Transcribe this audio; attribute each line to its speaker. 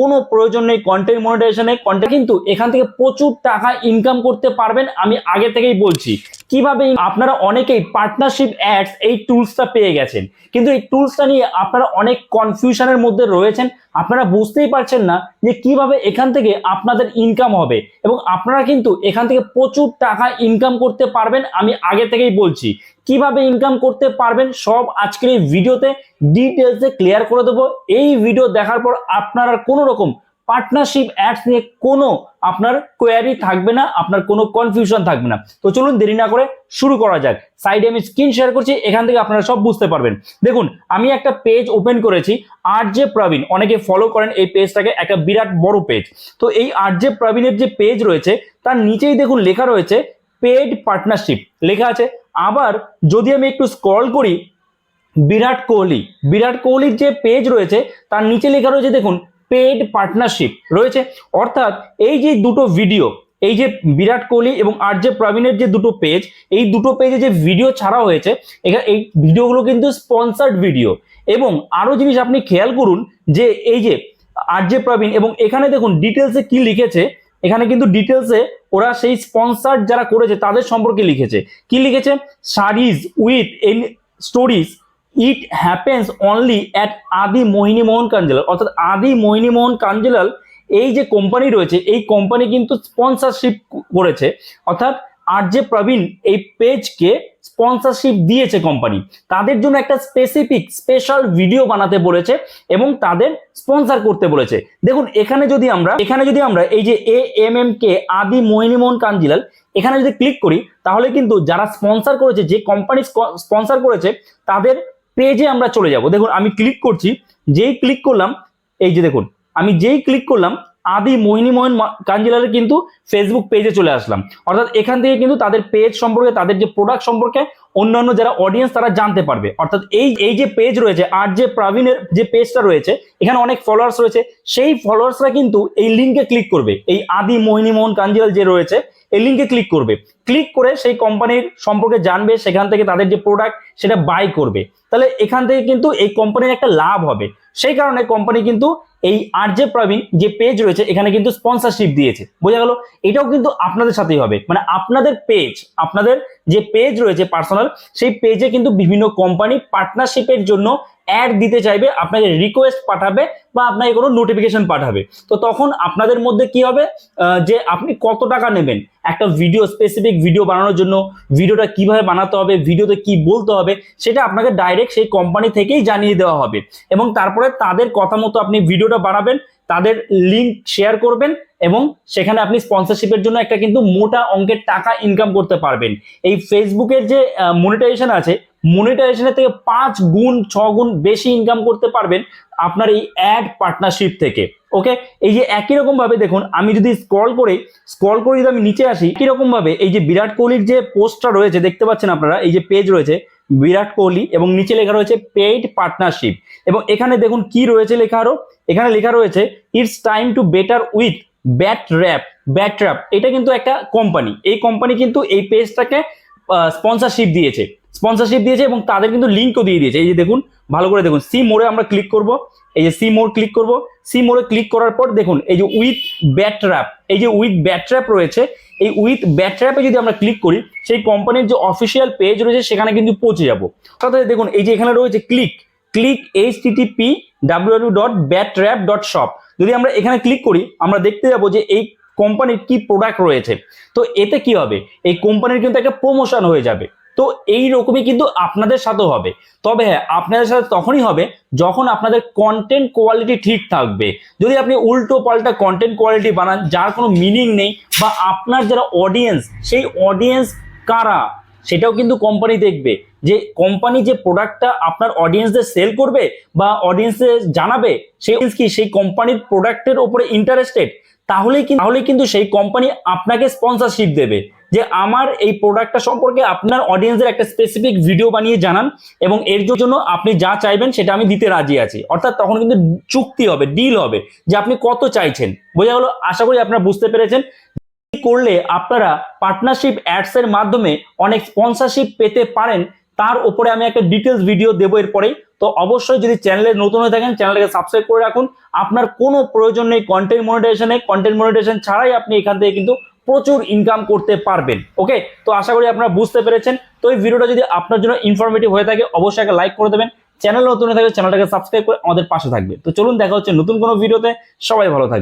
Speaker 1: কোনো প্রয়োজন নেই কন্টেন্ট মনিটাইজেশনে কন্টেন্ট কিন্তু এখান থেকে প্রচুর টাকা ইনকাম করতে পারবেন, আমি আগে থেকেই বলছি। কীভাবে আপনারা অনেকেই পার্টনারশিপ অ্যাডস এই টুলসটা পেয়ে গেছেন? কিন্তু এই টুলসটা নিয়ে আপনারা অনেক কনফিউশনের মধ্যে রয়েছেন। আপনারা বুঝতেই পারছেন না যে কীভাবে এখান থেকে আপনাদের ইনকাম হবে। এবং আপনারা কিন্তু এখান থেকে প্রচুর টাকা ইনকাম করতে পারবেন, আমি আগে থেকেই বলছি। কীভাবে ইনকাম করতে পারবেন সব আজকের এই ভিডিওতে ডিটেলসে ক্লিয়ার করে দেবো। এই ভিডিও দেখার পর আপনারা কোনো রকম পার্টনারশিপ অ্যাডস নিয়ে কোনো আপনার কোয়ারি থাকবে না, আপনার কোনো কনফিউশন থাকবে না। তো চলুন দেরি না করে শুরু করা যাক। সাইডে আমি স্ক্রিন শেয়ার করছি, এখান থেকে আপনারা সব বুঝতে পারবেন। দেখুন, আমি একটা পেজ ওপেন করেছি আর জে প্রবীণ অনেকে ফলো করেন এই পেজটাকে একটা বিরাট বড় পেজ তো এই আর জে প্রবীণের যে পেজ রয়েছে, তার নিচেই দেখুন লেখা রয়েছে পেড পার্টনারশিপ লেখা আছে, আবার যদি আমি একটু স্ক্রল করি, বিরাট কোহলি। বিরাট কোহলির যে পেজ রয়েছে, তার নিচে লেখা রয়েছে, দেখুন পেড পার্টনারশিপ রয়েছে। অর্থাৎ এই যে দুটো ভিডিও এই যে বিরাট কোহলি এবং আর যে প্রবীণের যে দুটো পেজ এই দুটো পেজে যে ভিডিও ছাড়া হয়েছে এখানে এই ভিডিওগুলো কিন্তু স্পন্সার্ড ভিডিও এবং আরও জিনিস আপনি খেয়াল করুন যে এই যে আর যে প্রবীণ এবং এখানে দেখুন ডিটেলসে কি লিখেছে, এখানে কিন্তু ডিটেলসে ওরা সেই স্পন্সার্ড যারা করেছে তাদের সম্পর্কে লিখেছে। কি লিখেছে? Sarees with stories it happens only at Adi Mohini Mohan কাঞ্জলাল অর্থাৎ আদি মোহিনী মোহন কাঞ্জলাল এই যে কোম্পানি রয়েছে, এই কোম্পানি কিন্তু স্পন্সরশিপ করেছে। অর্থাৎ আর যে প্রবীণ এই পেজকে স্পন্সরশিপ দিয়েছে কোম্পানি তাদের জন্য একটা স্পেসিফিক স্পেশাল ভিডিও বানাতে বলেছে এবং তাদের স্পন্সর করতে বলেছে। দেখুন, এখানে যদি আমরা, এখানে যদি আমরা এই যে এ এম এম কে আদি মোহিনী মোহন কাঞ্জিলাল এখানে যদি ক্লিক করি, তাহলে কিন্তু যারা স্পন্সর করেছে, যে কোম্পানি স্পন্সর করেছে, তাদের পেজে আমরা চলে যাব। দেখুন, আমি ক্লিক করছি, যেই ক্লিক করলাম, এই যে দেখুন, আমি যেই ক্লিক করলাম আদি মোহিনী মোহন কাঞ্জিলালের কিন্তু ফেসবুক পেজে চলে আসলাম। অর্থাৎ এখান থেকে কিন্তু তাদের পেজ সম্পর্কে, তাদের যে প্রোডাক্ট সম্পর্কে অন্যান্য যারা অডিয়েন্স তারা জানতে পারবে। অর্থাৎ এই এই যে পেজ রয়েছে, আর যে প্রবীণের যে পেজটা রয়েছে, এখানে অনেক ফলোয়ার্স রয়েছে। সেই ফলোয়ার্সরা কিন্তু এই লিঙ্কে ক্লিক করবে। এই আদি মোহিনী মোহন কাঞ্জিলাল যে রয়েছে, এই লিঙ্কে ক্লিক করবে। ক্লিক করে সেই কোম্পানির সম্পর্কে জানবে, সেখান থেকে তাদের যে প্রোডাক্ট সেটা বাই করবে। তাহলে এখান থেকে কিন্তু এই কোম্পানির একটা লাভ হবে। সেই কারণে কোম্পানি কিন্তু এই আর যে প্রবীণ যে পেজ রয়েছে, এখানে কিন্তু স্পন্সরশিপ দিয়েছে। বোঝা গেল? এটাও কিন্তু আপনাদের সাথেই হবে। মানে আপনাদের পেজ আপনাদের যে পেজ রয়েছে পার্সোনাল সেই পেজে কিন্তু বিভিন্ন কোম্পানি পার্টনারশিপের জন্য অ্যাড দিতে চাইবে, আপনাকে রিকোয়েস্ট পাঠাবে বা আপনাকে কোনো নোটিফিকেশন পাঠাবে। তো তখন আপনাদের মধ্যে কি হবে? যে আপনি কত টাকা নেবেন? একটা ভিডিও স্পেসিফিক ভিডিও বানানোর জন্য ভিডিওটা কীভাবে বানাতে হবে ভিডিওতে কি বলতে হবে, সেটা আপনাকে ডাইরেক্ট সেই কোম্পানি থেকেই জানিয়ে দেওয়া হবে। এবং তারপরে তাদের কথা মতো আপনি ভিডিওটা বানাবেন, তাদের লিংক শেয়ার করবেন এবং সেখানে আপনি স্পন্সরশিপের জন্য একটা কিন্তু মোটা অঙ্কের টাকা ইনকাম করতে পারবেন। এই ফেসবুকের যে মনিটাইজেশন আছে মনিটাইজেশনের থেকে পাঁচ গুণ, ছ গুণ বেশি ইনকাম করতে পারবেন আপনার এই অ্যাড পার্টনারশিপ থেকে ওকে এই যে একই রকম ভাবে দেখুন, আমি যদি স্ক্রল করে স্ক্রল করে যদি আমি নিচে আসি, একই রকম ভাবে এই যে বিরাট কোহলির যে পোস্টটা রয়েছে, দেখতে পাচ্ছেন আপনারা, এই যে পেজ রয়েছে, বিরাট কোহলি এবং নিচে লেখা রয়েছে পেইড পার্টনারশিপ এবং এখানে দেখুন কি রয়েছে লেখা আরও? এখানে লেখা রয়েছে it's time to better with bat wrap bat wrap এটা কিন্তু একটা কোম্পানি এই কোম্পানি কিন্তু এই পেজটাকে স্পন্সরশিপ দিয়েছে। স্পন্সরশিপ দিয়েছে এবং তাদের কিন্তু লিঙ্কও দিয়ে দিয়েছে। এই যে দেখুন, ভালো করে দেখুন সি মোড়ে আমরা ক্লিক করব। এই যে সি মোড় ক্লিক করব। সি মোড়ে ক্লিক করার পর দেখুন, এই যে উইথ ব্যাট র্যাপ এই যে উইথ ব্যাট র্যাপ রয়েছে, এই উইথ ব্যাট র্যাপে যদি আমরা ক্লিক করি, সেই কোম্পানির যে অফিসিয়াল পেজ রয়েছে, সেখানে কিন্তু পৌঁছে যাব। অর্থাৎ দেখুন, এই যে এখানে রয়েছে click click H TTP W dot bat dot shop যদি আমরা এখানে ক্লিক করি, আমরা দেখতে যাব যে এই কোম্পানির কি প্রোডাক্ট রয়েছে। তো এতে কি হবে? এই কোম্পানির কিন্তু একটা প্রমোশন হয়ে যাবে। তো এই রকমই কিন্তু আপনাদের সাথেও হবে। তবে হ্যাঁ আপনাদের সাথে তখনই হবে যখন আপনাদের কন্টেন্ট কোয়ালিটি ঠিক থাকবে। যদি আপনি উল্টো পাল্টা কন্টেন্ট কোয়ালিটি বানান, যার কোনো মিনিং নেই বা আপনার যারা অডিয়েন্স সেই অডিয়েন্স কারা, সেটাও কিন্তু কোম্পানি দেখবে। যে কোম্পানি যে প্রোডাক্টটা আপনার অডিয়েন্সদের সেল করবে বা অডিয়েন্সদের জানাবে, সেই কি? সেই কোম্পানির প্রোডাক্টের ওপরে ইন্টারেস্টেড তাহলেই কিন্তু তাহলেই কিন্তু সেই কোম্পানি আপনাকে স্পন্সরশিপ দেবে। যে আমার এই প্রোডাক্টটা সম্পর্কে আপনার অডিয়েন্সের একটা স্পেসিফিক ভিডিও বানিয়ে জানান এবং এর জন্য আপনি যা চাইবেন সেটা আমি দিতে রাজি আছি। অর্থাৎ তখন কিন্তু চুক্তি হবে ডিল হবে যে আপনি কত চাইছেন। বোঝা গেল? আশা করি আপনারা বুঝতে পেরেছেন। করলে আপনারা পার্টনারশিপ অ্যাডস এর মাধ্যমে অনেক স্পন্সরশিপ পেতে পারেন। তার উপরে আমি একটা ডিটেলস ভিডিও দেবো এরপরেই। তো অবশ্যই যদি চ্যানেলে নতুন হয়ে থাকেন চ্যানেলটাকে সাবস্ক্রাইব করে রাখুন। আপনার কোনো প্রয়োজন নেই কন্টেন্ট মনিটাইজেশনে কন্টেন্ট মনিটাইজেশন ছাড়াই আপনি এখান থেকে কিন্তু প্রচুর ইনকাম করতে পারবেন ওকে তো আশা করি আপনারা বুঝতে পেরেছেন। তো এই ভিডিওটা যদি আপনার জন্য ইনফরমেটিভ হয়ে থাকে, অবশ্যই একটা লাইক করে দেবেন। চ্যানেল নতুন থাকলে চ্যানেলটাকে সাবস্ক্রাইব করে আমাদের পাশে থাকবে। তো চলুন, দেখা হচ্ছে নতুন কোনো ভিডিওতে সবাই ভালো থাকবে